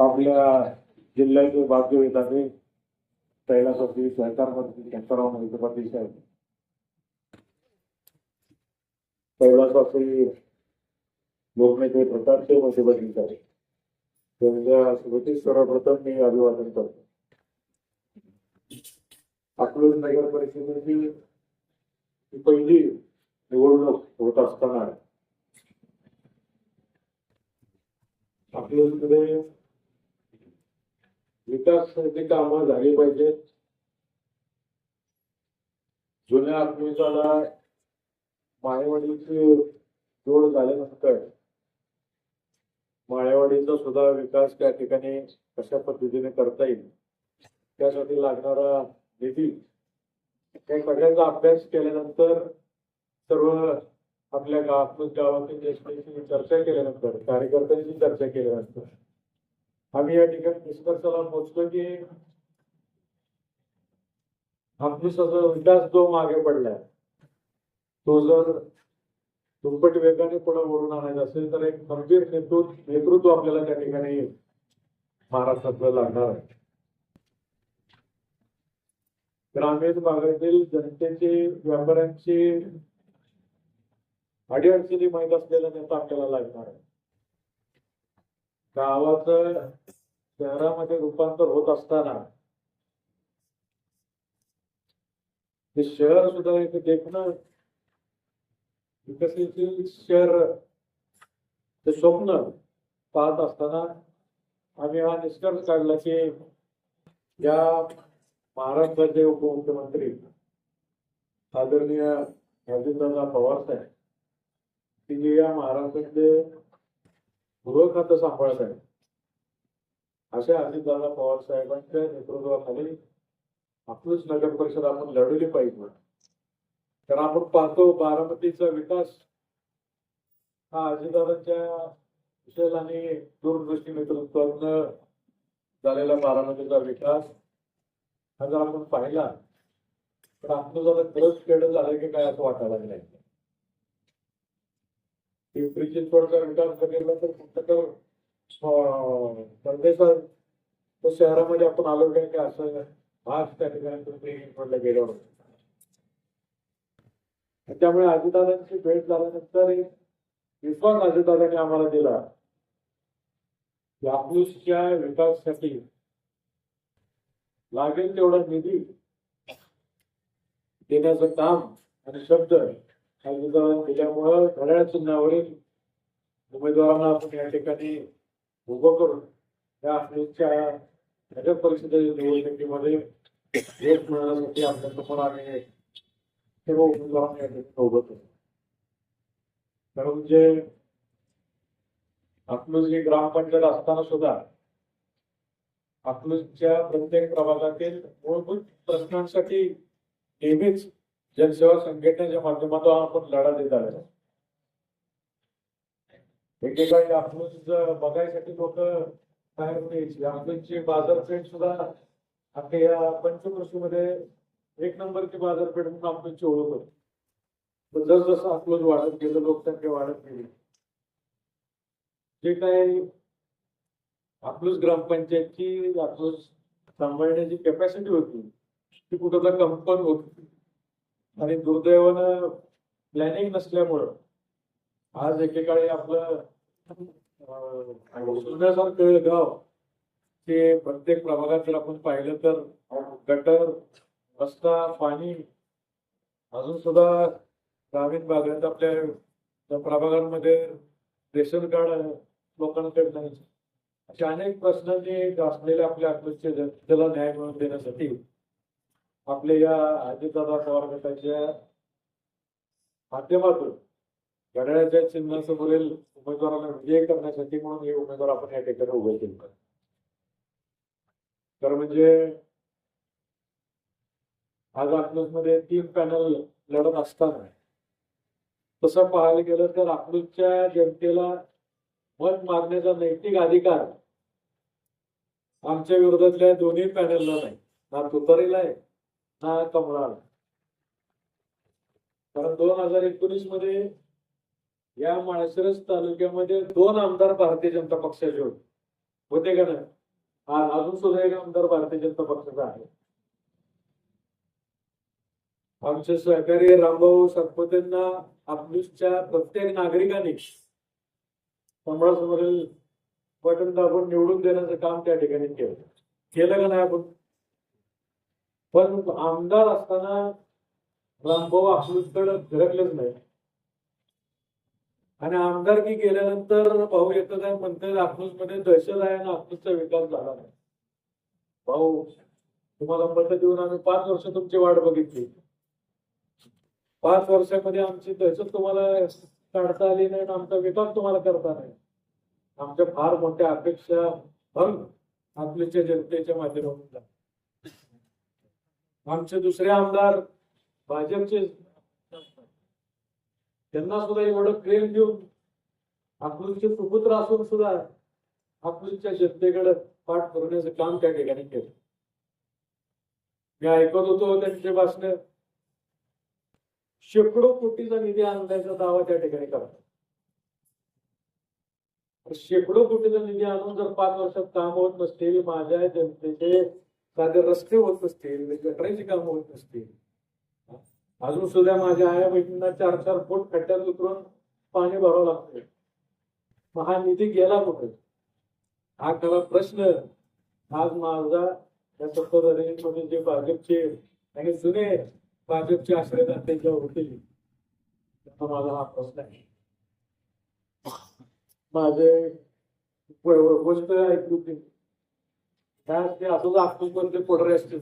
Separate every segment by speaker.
Speaker 1: आपल्या जिल्ह्याचे भाग्य विधाते कैलासवरती सहकार मंत्री शंकरराव मोहिते साहेब. कैलासवासी लोकनेते प्रतापसिंह मोहिते पाटील साहेब. त्यांच्या स्मृतीस सर्वप्रथम मी अभिवादन करतो. अकलूज नगर परिषदेची पहिली निवडणूक होत असताना अकलूजमध्ये विकासाची कामं झाली पाहिजेत. जुन्या अकलूजाला माळेवाडीची जोड झाल्यानंतर माळेवाडीचा सुद्धा विकास त्या ठिकाणी कशा पद्धतीने करता येईल त्यासाठी लागणारा निधी या सगळ्याचा अभ्यास केल्यानंतर सर्व आपल्या गावातून गावातील ज्येष्ठांशी चर्चा केल्यानंतर कार्यकर्त्यांशी चर्चा केल्यानंतर आम्ही या ठिकाणी निष्कर्षाला पोहोचलो की हापूसाचा विकास जो मागे पडलाय तो जर दुप्पट वेगाने पुढे ओढून आणायचा असेल तर एक गंभीर नेतृत्व नेतृत्व आपल्याला त्या ठिकाणी महाराष्ट्रातलं लागणार आहे. ग्रामीण भागातील जनतेची व्यापाऱ्यांची अडीअडचणी माहीत असलेला नेता आपल्याला लागणार आहे. गावाचं शहरामध्ये रूपांतर होत असताना ते शहर सुद्धा एक देखणं विकसनशील शहर ते स्वप्न पाहत असताना आम्ही हा निष्कर्ष काढला की या महाराष्ट्राचे उपमुख्यमंत्री आदरणीय अजितदादा पवार साहेब तिने या महाराष्ट्रातले गृह खातं सांभाळत आहे अशा अजितदादा पवार साहेबांच्या नेतृत्वाखाली आपलंच नगर परिषद आपण लढवली पाहिजे. तर आपण पाहतो बारामतीचा विकास हा अजितदादांच्या कुशल आणि दूरदृष्टी नेतृत्वातनं झालेला बारामतीचा विकास हा जर आपण पाहिला तर आपलं जरा खरंच खेळ झालं की काय असं वाटायला लागलं पिंपरी चिंचवडचा विकास बघितला तर फक्त तर परदेशात तो शहरामध्ये आपण आलो काय की असं आज त्या ठिकाणी पिंपरी चिंचवडला गेलो त्यामुळे अजितदादांची भेट झाल्यानंतर एक विश्वास अजितदादांनी आम्हाला दिला की अकलूजच्या विकासासाठी लागेल तेवढा निधी देण्याचं काम आणि शब्द अर्जदान केल्यामुळं घड्याळ चिन्हावरील उमेदवारांना आपण या ठिकाणी उभं करून या अकलूजच्या घटक परिषदेच्या निवडणुकीमध्ये यश मिळवण्यासाठी आपल्यासमोर आम्ही सर्व उमेदवारांना या ठिकाणी उभं केलं खरं म्हणजे अकलूज ग्रामपंचायत असताना सुद्धा अकलूजच्या प्रत्येक प्रभागातील मूलभूत प्रश्नांसाठी नेहमीच जनसेवा संघटनेच्या माध्यमातून आपण लढा देत आलेलो एकेकाळी आपण बघायसाठी लोक बाहेर यायची अकलूजची बाजारपेठ सुद्धा आपल्या या पंचकृषीमध्ये एक नंबरची बाजारपेठ म्हणून आपल्याची ओळख होती. पण जसं अकलूज वाढत गेलं लोकसंख्या वाढत गेली जे काही अकलूज ग्रामपंचायतची आपलं सांभाळण्याची कॅपॅसिटी होती ती कुठं कंपन होती. आणि दुर्दैवानं प्लॅनिंग नसल्यामुळं आज एकेकाळी आपलं अं, गाव ते प्रत्येक प्रभागात जर आपण पाहिलं तर गटर रस्ता पाणी अजून सुद्धा ग्रामीण भागात आपल्या प्रभागांमध्ये रेशन कार्ड लोकांकडे नाही असे अनेक प्रश्नांनी असलेल्या आपल्या आत्महत्या त्याला न्याय मिळवून देण्यासाठी आपल्या या अजितदादा पवार गटाच्या माध्यमातून घड्याळाच्या चिन्हासमोरील उमेदवारांना विजय करण्यासाठी म्हणून हे उमेदवार आपण या ठिकाणी उभे केले. तर म्हणजे आज मध्ये तीन पॅनल लढत असताना तसं पाहायला गेलं तर अकलूजच्या जनतेला मत मारण्याचा नैतिक अधिकार आमच्या विरोधातल्या दोन्ही पॅनलला नाही. ना तुतारीला आहे ना कमळाला कारण दोन हजार एकोणीसमध्ये या माळशिरस तालुक्यामध्ये दोन आमदार भारतीय जनता पक्षाचे होते. होते का नाही? हा अजून सुद्धा एक आमदार भारतीय जनता पक्षाचा आहे. आमचे सहकारी रामभाऊ सातपुतेंना आपलीच्या प्रत्येक नागरिकाने कमळासमोरील बटन दाबून निवडून देण्याचं काम त्या ठिकाणी केलं. केलं का नाही आपण? पण आमदार असताना रामभाऊ अकलूजकडे फिरकलेच नाही आणि आमदारकी केल्यानंतर भाऊ येतं काय म्हणतात अकलूजमध्ये दहशत आहे आणि अकलूजचा विकास झाला नाही. भाऊ तुम्हाला मत देऊन आम्ही पाच वर्ष तुमची वाट बघितली. पाच वर्षामध्ये आमची दहशत तुम्हाला काढता आली नाही आणि आमचा विकास तुम्हाला करता नाही. आमच्या फार मोठ्या अपेक्षा भंग आपल्याच्या जनतेच्या माध्यमातून झाल्या. आमचे दुसरे आमदार भाजपचे. त्यांना सुद्धा एवढं प्रेम देऊन आकृतीचे सुपुत्र असून सुद्धा आकृतीच्या जनतेकडे पाठ करण्याचं काम त्या ठिकाणी केलं. मी ऐकत होतो त्यांचे भाषण. शेकडो कोटीचा निधी आणण्याचा दावा त्या ठिकाणी करतात. शेकडो कोटीचा निधी आणून जर पाच वर्षात काम होत नसतील माझ्या जनतेचे साधे रस्ते होत नसतील गटराची कामं होत नसतील. अजून सुद्धा माझ्या आया बहिणींना चार चार फूट खड्ड्यात उतरून पाणी भरावं लागतंय. मग हा निधी गेला कुठे? हा खरा प्रश्न. आज माझा या सत्ताधारीमध्ये म्हणजे जे भाजपचे आणि जुने भाजपचे आश्रयदाते होते त्यांना माझा हा प्रश्न आहे. माझे गोष्ट ऐकली होती काय असते? असंच आखून पण ते पडरे असतील.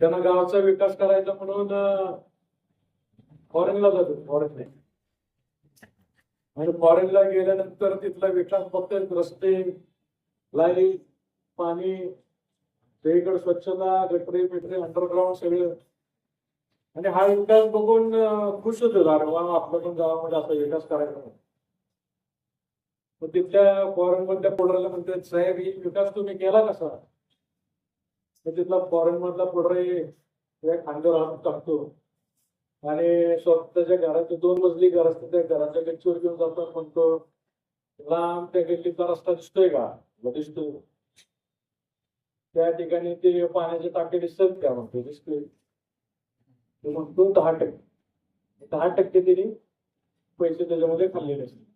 Speaker 1: त्यांना गावाचा विकास करायचा म्हणून फॉरेनला जातो फॉरेन आणि फॉरेनला गेल्यानंतर तिथला विकास फक्त रस्ते लाइट पाणी ते इकडे स्वच्छता गटरे मिटरे अंडरग्राऊंड सगळं. आणि हा विकास बघून खुश होतो अरे वा आपल्या पण गावामध्ये असा विकास करायचा. म्हणून. मग तिथल्या फॉरेन मधल्या पोडराला म्हणतात साहेब ही विकास तुम्ही केला कसा? तर तिथला फॉरेन मधला पुढे खांद्यावर हात टाकतो. आणि स्वतःच्या घराचे दोन मजली घर असते त्या घराच्या गच्चीवर घेऊन जातो म्हणतो लांब त्या गल्लीचा रस्ता दिसतोय का? मग दिसतोय. त्या ठिकाणी ते पाण्याचे टाके दिसतात का? म्हणतो दिसतोय. तो म्हणतो दहा टक्के. दहा टक्के त्यांनी पैसे त्याच्यामध्ये खाल्लेले असतात.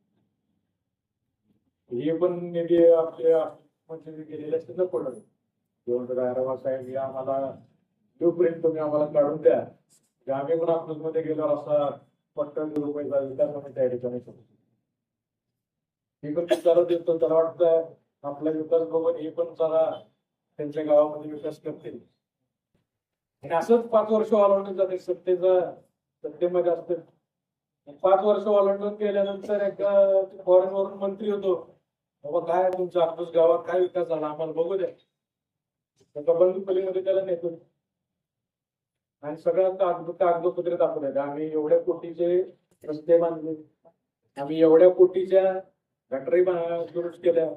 Speaker 1: म्हणजे हे पण निधी आपल्या म्हणजे गेलेले असते ना पडत देवेंद्र साहेब या आम्हाला जोपर्यंत प्रिंट तुम्ही आम्हाला काढून द्या की आम्ही पण आपल्या मध्ये गेलो असा पट्टन रुपयाचा विकास आम्ही त्या ठिकाणी करू. हे पण विचार देतो त्याला वाटतं आपला विकास बघून हे पण जरा त्यांच्या गावामध्ये विकास करतील. आणि असंच पाच वर्ष ओलांडून जाते सत्तेचा सत्तेमध्ये असते. पाच वर्ष ओलांडून केल्यानंतर एक फॉरेन वरून मंत्री होतो. बाबा काय तुमचा आपूस गावात? काय विकास झाला? आम्हाला बघू द्या. त्या पलीमध्ये त्याला नेतो. आणि सगळ्यात कागद कागदपत्रे दाखवले आम्ही एवढ्या कोटीचे रस्ते बांधले. आम्ही एवढ्या कोटीच्या गटरी दुरुस्त केल्या.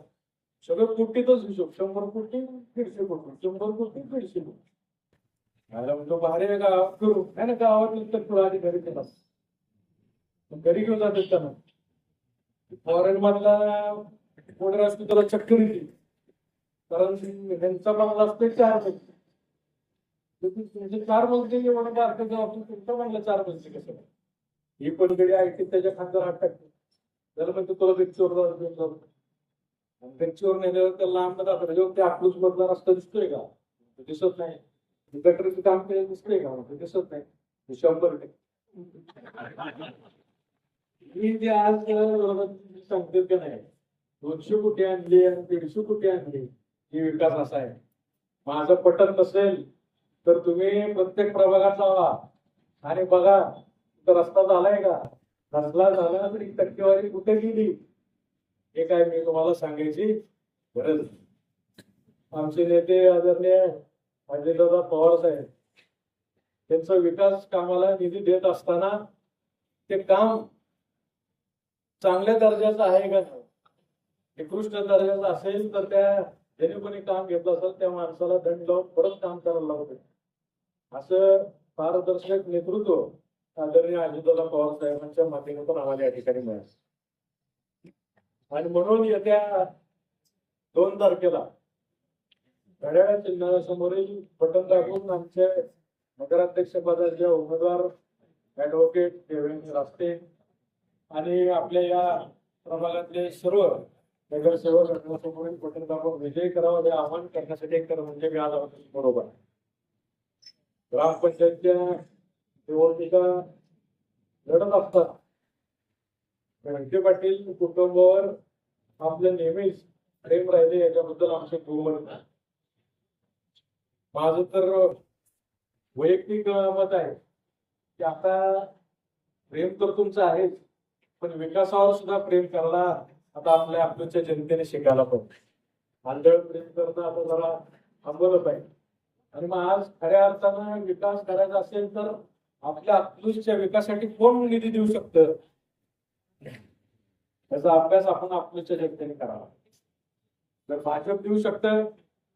Speaker 1: सगळं कोटीतच हिशोब. शंभर कोटी दीडशे कोटी. शंभर कोटी दीडशे कोटी. मला म्हणतो भारी गाव गावात करू. नाही ना गावात नंतर तुला आधी घरी केला घरी घेऊन जातात त्यांना. फॉरेन मधला कोणी असते त्याला चक्कर येते. कारण ह्यांचा बंगला असते चार मजली तुमचे चार मजली एवढं बारकं गाव तुमचा बंगला चार मजली कसं ही पण गडी ऐकते त्याच्या खांद्यावर हात टाकते. त्याला म्हणतो तुला गच्चीवर जाऊन घेऊन जाऊ आणि गच्चीवर नेल्यावर त्याला लांब दाखवलं जेव्हा म्हणजे ते अकलूज मधला रस्ता दिसतोय का? दिसत नाही. गटरचं काम केलं दिसतोय का? तो दिसत नाही. शंभर टक्के. मी ते आज सांगते का नाही. दोनशे कोटी आणली आणि दीडशे कोटी आणली. ही विकास असा आहे. माझं पटत नसेल तर तुम्ही प्रत्येक प्रभागात जावा आणि बघा रस्ता झालाय का? रस्ता झाला तर ही टक्केवारी कुठे गेली? हे काय मी तुम्हाला सांगायची गरज आमचे नेते आदरणीय अजितदादा पवार साहेब त्यांचा विकास कामाला निधी देत असताना ते काम चांगल्या दर्जाचं आहे का नाही? निकृष्ट दर्जाचा असेल तर त्या ज्याने कोणी काम घेतलं असेल त्या माणसाला दंड लावून परत काम करायला लावते असं पारदर्शक नेतृत्व आदरणीय अजितदादा पवार साहेबांच्या माध्यमातून आम्हाला या ठिकाणी मिळालं. आणि म्हणून येत्या दोन तारखेला घड्याळ चिन्हासमोरील बटन दाबून आमचे नगराध्यक्ष पदाचे उमेदवार ऍडव्होकेट देवेंद्र रास्ते आणि आपल्या या प्रभागातले सर्व नगरसेवक घटनासमोरील बटन दाबून विजयी करावा हे आवाहन करण्यासाठी एक तर म्हणजे मी आज बरोबर आहे. ग्रामपंचायतच्या निवडणुका लढत असताना व्यंकटे पाटील कुटुंबावर आपले नेहमीच प्रेम राहिले याच्याबद्दल आमचे पूर्ण माझं तर वैयक्तिक मत आहे की आता प्रेम तर तुमचं आहेच पण विकासावर सुद्धा प्रेम करणार आता आपल्या आपल्याच्या जनतेने शिकायला पाहिजे. आंधळ प्रेम करणं आता जरा थांबवलं पाहिजे आणि मग आज खऱ्या अर्थानं विकास करायचा असेल तर आपल्या अकलूजच्या विकासासाठी कोण निधी देऊ शकतं? त्याचा अभ्यास आपण अकलूजच्या जनतेने करावा. जर भाजप देऊ शकतं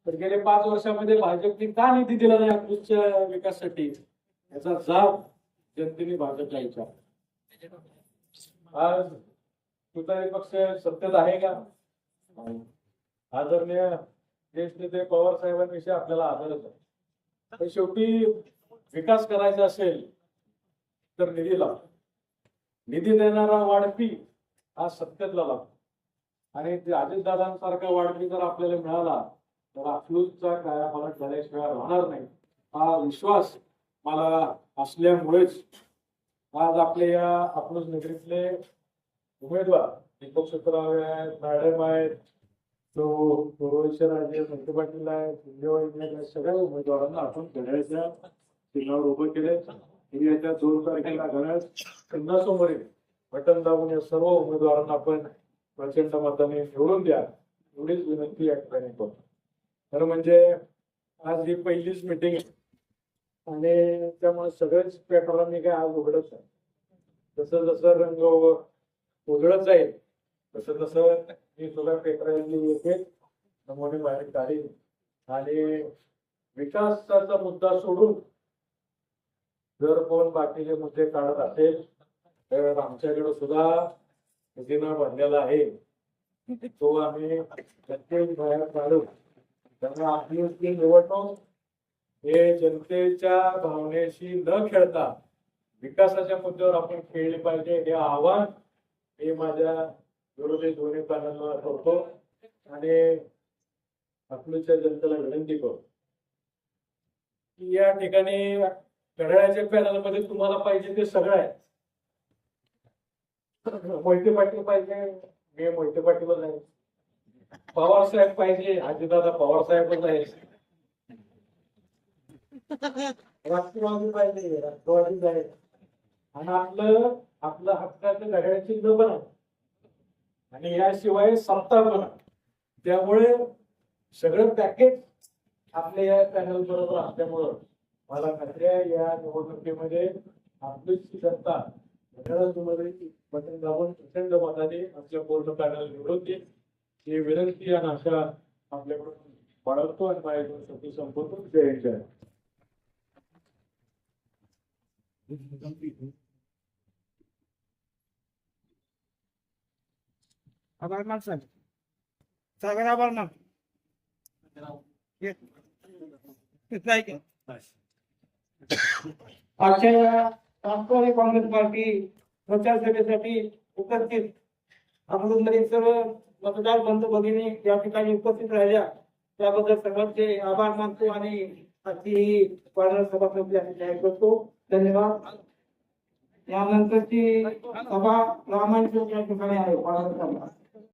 Speaker 1: तर गेले पाच वर्षामध्ये भाजपने का निधी दिला नाही अकलूजच्या विकासासाठी? याचा जाब जनतेने भाजपला विचार आज तुतारी पक्ष सत्तेत आहे का? आदरणीय ज्येष्ठ नेते पवार साहेबांविषयी आपल्याला आदरच आहे. पण शेवटी विकास करायचा असेल तर निधी लागतो निधी देणारा वाढपी हा सत्तेतला लागतो. आणि अजितदादांसारखा वाढपी जर आपल्याला मिळाला तर अकलूजचा काय झाल्याशिवाय राहणार नाही. हा विश्वास मला असल्यामुळेच आज आपले या आपलूज नगरीतले उमेदवार दीपक सुत्रावे आहेत मॅडम आहेत तो रोहितराजे संत पाटील आहेत संजय आहेत सगळ्या उमेदवारांना आपण घड्याळच्या चिन्हावर उभं केले आणि येत्या दोन तारखेला घड्याळ चिन्हासमोरील बटन दाबून या सर्व उमेदवारांना आपण प्रचंड मताने निवडून द्या एवढीच विनंती या ठिकाणी करतो तर म्हणजे आज ही पहिलीच मिटिंग आहे. आणि त्यामुळे सगळेच पेट्रोलांनी काय आज उघडत आहे जसं जसं रंग उजळत जाईल. तसं तसं मी सुद्धा पेपरांनी येते. नमुने बाहेर काढीन आणि विकासाचा मुद्दा सोडून जर कोण बाकीचे मुद्दे काढत असेल तर आमच्याकडे सुद्धा खजिना बनलेला आहे. तो आम्ही प्रत्येक बाहेर काढू. त्यांना आपली ती निवडणूक हे जनतेच्या भावनेशी न खेळता विकासाच्या मुद्द्यावर आपण खेळले पाहिजे हे आव्हान मी माझ्या विरोधी दोन्ही पॅनलला करतो आणि अकलूजच्या जनतेला विनंती करतो. की या ठिकाणी घड्याळ्याच्या पॅनलमध्ये तुम्हाला पाहिजे ते सगळं आहे. मोहिते पाटील पाहिजे मी मोहिते पाटीलच आहे. पवार साहेब पाहिजे आजीदादा पवारसाहेबच आहे. राष्ट्रवादी पाहिजे राष्ट्रवादीच आहे. आणि आपलं आपलं हक्काचं घड्याळ चिन्ह पण आहे. आणि याशिवाय सत्ता पण त्यामुळे सगळं पॅकेज आपल्या या पॅनल बरोबर असल्यामुळं मला खात्री आहे या निवडणुकीमध्ये आपली जनता घड्याळामध्ये बटन दाबून प्रचंड मताने आपल्या पूर्ण पॅनल निवडून ही विनंती आणि आशा आपल्याकडून बाळगतो आणि माझ्याकडून दोन शब्द संपवतो. जय जय
Speaker 2: आभार मान साहेब. साहेब आभार मान. ये. आजच्या राष्ट्रवादी काँग्रेस पार्टी प्रचार सभेसाठी उपस्थित अमृतमधील सर्व मतदार बंधू भगिनी या ठिकाणी उपस्थित राहिल्या त्याबद्दल सर्वांचे आभार मानतो आणि आजची ही वानर सभा संपली अशी जाहीर करतो. धन्यवाद. यानंतरची सभा रामायण या ठिकाणी आहे. वानर सभा.